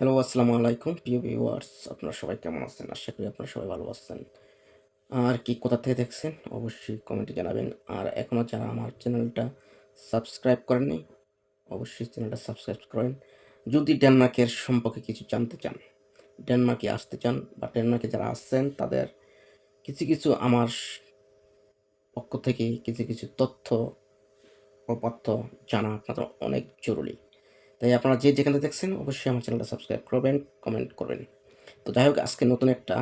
Hello আসসালামু আলাইকুম প্রিয় ভিউয়ার্স আপনারা সবাই কেমন আছেন? আশা করি আপনারা সবাই ভালো আছেন। আর কি কোথা থেকে দেখছেন? অবশ্যই কমেন্টে জানাবেন। আর এখনও যারা আমার চ্যানেলটা সাবস্ক্রাইব করেননি, অবশ্যই চ্যানেলটা সাবস্ক্রাইব করেন। যদি ডেনমার্কের সম্পর্কে কিছু জানতে চান ডেনমার্কে আসতে চান বা ডেনমার্কে যারা আসছেন তাদের কিছু কিছু আমার পক্ষ থেকে কিছু কিছু তথ্য ও জানা আপনাদের অনেক জরুরি। তাই আপনারা যে যেখানে দেখছেন, অবশ্যই আমার চ্যানেলটা সাবস্ক্রাইব করবেন কমেন্ট করবেন। তো যাই হোক, আজকে নতুন একটা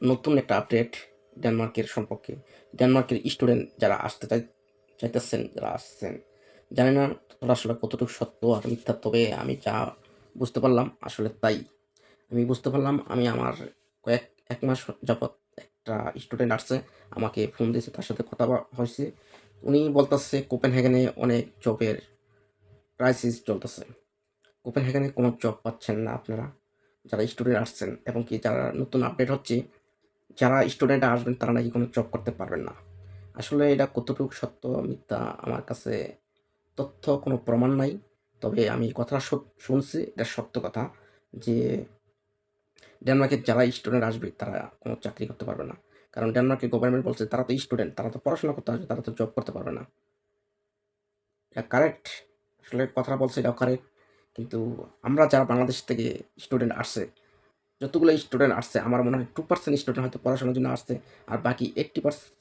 নতুন একটা আপডেট ডেনমার্কের সম্পর্কে। ডেনমার্কের স্টুডেন্ট যারা আসতে চাই, চাইতেছেন, যারা আসছেন, জানি না তোরা আসলে কতটুকু সত্য আর মিথ্যা, তবে আমি যা বুঝতে পারলাম আসলে তাই। আমি বুঝতে পারলাম, আমি আমার কয়েক, এক মাস যাবৎ একটা স্টুডেন্ট আসছে, আমাকে ফোন দিয়েছে, তার সাথে কথা হয়েছে। উনি বলতেছে কোপেনহেগেনে অনেক জবের ক্রাইসিস চলতেছে। কোপেন কোপেনহেগেনে কোনো জব পাচ্ছেন না আপনারা। যারা স্টুডেন্ট আসছেন এবং কি যারা নতুন আপডেট হচ্ছে, যারা স্টুডেন্ট আসবেন তারা নাকি কোনো জব করতে পারবেন না। আসলে এটা কতটুকু সত্য মিথ্যা আমার কাছে তথ্য কোনো প্রমাণ নাই। তবে আমি কথাটা শুনছি, এটা সত্য কথা যে ডেনমার্কের যারা স্টুডেন্ট আসবে তারা কোনো চাকরি করতে পারবে না। কারণ ডেনমার্কের গভর্নমেন্ট বলছে তারা তো স্টুডেন্ট তারা তো পড়াশোনা করতে আসবে, তারা তো জব করতে পারবে না। এটা কারেক্ট আসলে কথাটা বলছে এটাও কারেক্ট কিন্তু আমরা যারা বাংলাদেশ থেকে স্টুডেন্ট আসছে, যতগুলো স্টুডেন্ট আসছে, আমার মনে হয় টু পার্সেন্ট স্টুডেন্ট হয়তো পড়াশোনার জন্য আসছে, আর বাকি eighty percent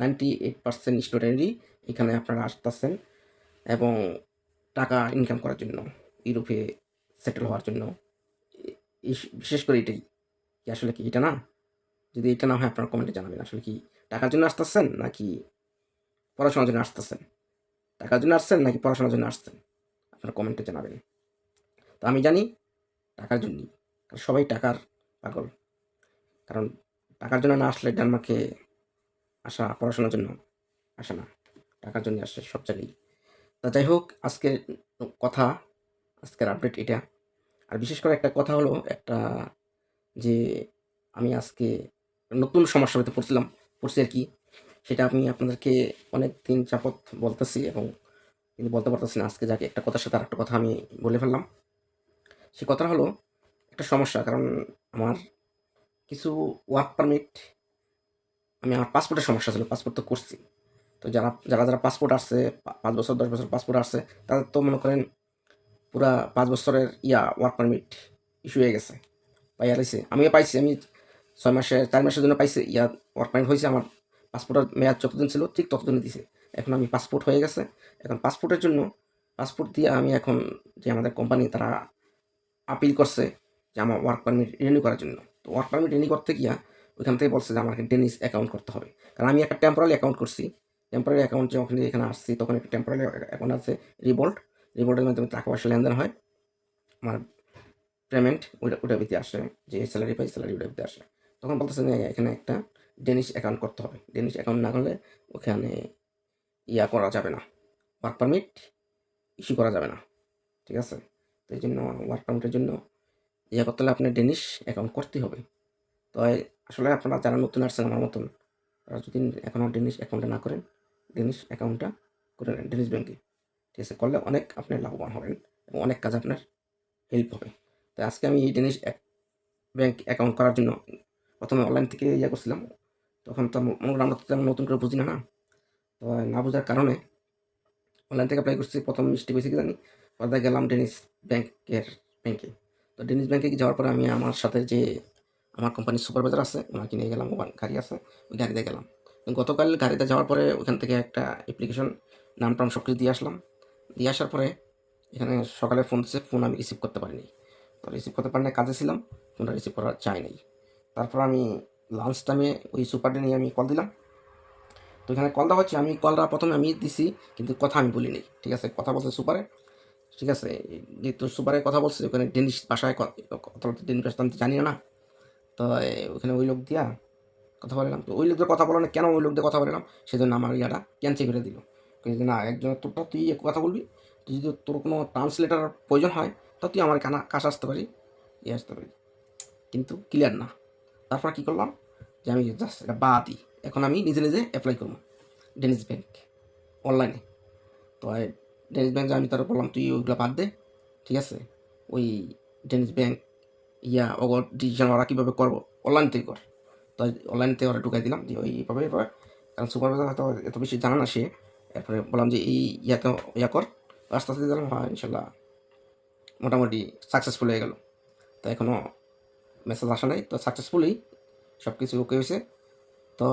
ninety eight percent স্টুডেন্টই এখানে আপনারা আসতেছেন এবং টাকা ইনকাম করার জন্য, ইউরোপে সেটেল হওয়ার জন্য। বিশেষ করে এটাই, কি আসলে কি এটা না? যদি এটা না হয় আপনারা কমেন্টে জানাবেন, আসলে কি টাকার জন্য আসতেছেন নাকি পড়াশোনার জন্য আসতেছেন? টাকার জন্য আসছেন নাকি পড়াশোনার জন্য আসছেন? আপনারা কমেন্টে জানাবেন। তো আমি জানি টাকার জন্যই, কারণ সবাই টাকার পাগল। কারণ টাকার জন্য না আসলে ডেনমার্কে আসা, পড়াশোনার জন্য আসে না। টাকার জন্য আসে সব জায়গায়। তা যাই হোক, আজকের কথা, আজকের আপডেট এটা। আর বিশেষ করে একটা কথা হলো, একটা যে আমি আজকে নতুন সমস্যার ভিতরে পড়ছিলাম, পড়ছি আর কি। সেটা আমি আপনাদেরকে অনেক দিন যাবত বলতেছি এবং কিন্তু বলতে পারতেছি না, আজকে যাকে একটা কথার সাথে আর একটা কথা আমি বলে ফেললাম। সে কথাটা হলো একটা সমস্যা, কারণ আমার কিছু ওয়ার্ক পারমিট আমি আমার পাসপোর্টের সমস্যা ছিল পাসপোর্ট তো করছি। তো যারা যারা যারা পাসপোর্ট আসছে পাঁচ বছর, দশ বছর পাসপোর্ট আসছে, তাদের তো মনে করেন পুরা পাঁচ বছরের ইয়া ওয়ার্ক পারমিট ইস্যু হয়ে গেছে। পাইয়া রয়েছে আমিও পাইছি, আমি ছয় মাসে, চার মাসের জন্য পাইছি, ইয়া ওয়ার্ক পারমিট হয়েছে আমার পাসপোর্টের মেয়াদ যতদিন ছিল, ঠিক ততদিনই দিছে। এখন আমি পাসপোর্ট হয়ে গেছে। এখন পাসপোর্টের জন্য পাসপোর্ট দিয়ে আমি এখন যে আমাদের কোম্পানি তারা আপিল করছে যে আমার ওয়ার্ক পারমিট রিনিউ করার জন্য। তো ওয়ার্ক পারমিট রিনিউ করতে গিয়া ওইখান থেকে বলছে যে আমাকে ডেনিস অ্যাকাউন্ট করতে হবে। কারণ আমি একটা টেম্পোরারি অ্যাকাউন্ট করছি। টেম্পোরারি অ্যাকাউন্ট যখন এখানে আসছি তখন একটা টেম্পোরারি অ্যাকাউন্ট আছে রিবোল্ট রিবোল্টের মাধ্যমে টাকা পয়সা লেনদেন হয়। আমার পেমেন্ট ওইটা ওটা ভিতরে আসে, যে স্যালারি পাই স্যালারি ওটা ভিতরে আসে। তখন বলতেছে এখানে একটা ডেনিশ অ্যাকাউন্ট করতে হবে। ডেনিশ অ্যাকাউন্ট না করলে ওখানে ইয়া করা যাবে না। ওয়ার্ক পারমিট ইস্যু করা যাবে না। ঠিক আছে? তো এই জন্য ওয়ার্ক পারমিটের জন্য ইয়া করতে হলে আপনার ডেনিশ অ্যাকাউন্ট করতে হবে। তো আসলে আপনারা যারা নতুন আসছেন আমার মতন, তারা যদি এখনও ডেনিশ অ্যাকাউন্টটা না করেন ডেনিশ অ্যাকাউন্টটা করে নেন ডেনিশ ব্যাঙ্কে ঠিক আছে? করলে অনেক আপনি লাভবান হবেন এবং অনেক কাজ আপনার হেল্প হবে। তো আজকে আমি এই ডেনিশ ব্যাঙ্ক অ্যাকাউন্ট করার জন্য প্রথমে অনলাইন থেকে ইয়ে করছিলাম। তখন তো আমরা তো নতুন করে বুঝি না না। না বোঝার কারণে অনলাইন থেকে অ্যাপ্লাই করছি। প্রথম মিস্টেক হয়েছে কি জানি? পরে গেলাম ডেনিস ব্যাংকের ব্যাংকে তো ডেনিস ব্যাংকে যাওয়ার পরে আমি আমার সাথে যে আমার কোম্পানির সুপারভাইজার আছে, ওনাকে নিয়ে গেলাম, ওখান গাড়ি আছে, ওই গাড়িতে গেলাম। গতকাল গাড়িতে যাওয়ার পরে ওখান থেকে একটা অ্যাপ্লিকেশন নাম টাম সব কিছু দিয়ে আসলাম। দিয়ে আসার পরে এখানে সকালে ফোন দিচ্ছে ফোন আমি রিসিভ করতে পারিনি। তো রিসিভ করতে পারিনি, কাজে ছিলাম ফোনটা রিসিভ করা যায় নাই। তারপর আমি লাঞ্চ টাইমে ওই সুপারডে নিয়ে আমি কল দিলাম। তো এখানে কল দেওয়া হচ্ছে, আমি কলটা প্রথমে আমি দিছি, কিন্তু কথা আমি বলিনি। ঠিক আছে? কথা বলছে সুপারে। ঠিক আছে? যেহেতু সুপারে কথা বলছে ওখানে ডেনিশ ভাষায় কথা বলতে ডেনিশ ভাষা আমি জানি না। তো ওখানে ওই লোক দিয়া কথা বললাম তো ওই লোকদের কথা বলে না, কেন ওই লোকদের কথা বললাম সেজন্য আমার ইয়াটা ক্যান্সেল করে দিল। না একজন তোরটা তুই কথা বলবি। তুই যদি তোর কোনো ট্রান্সলেটার প্রয়োজন হয়, তা তুই আমার কানা কাছে আসতে পারি ইয়ে আসতে পারি কিন্তু ক্লিয়ার না। তারপর কী করলাম? যে আমি জাস্ট এটা বাদই এখন আমি নিজে নিজে অ্যাপ্লাই করব ডেনিস ব্যাংক অনলাইনে তো ডেনিস ব্যাংকে আমি তার বললাম, তুই ওইগুলো বাদ দে, ঠিক আছে? ওই ডেনিস ব্যাংক ইয়া অগর ডিসিশন ওরা কীভাবে করব অনলাইন থেকে কর। তো অনলাইন থেকে ওরা ঢুকাই দিলাম যে এইভাবে এভাবে কারণ সুপারভাইজার হয়তো এত বেশি জানা না সে। এরপরে বললাম যে, এই ইয়াতে ইয়া কর। আস্তে আস্তে দিলাম, হয়, ইনশাল্লাহ মোটামুটি সাকসেসফুল হয়ে গেল। তো এখনও মেসেজ আসা নাই, তো সাকসেসফুলি সব কিছু ওকে হয়েছে।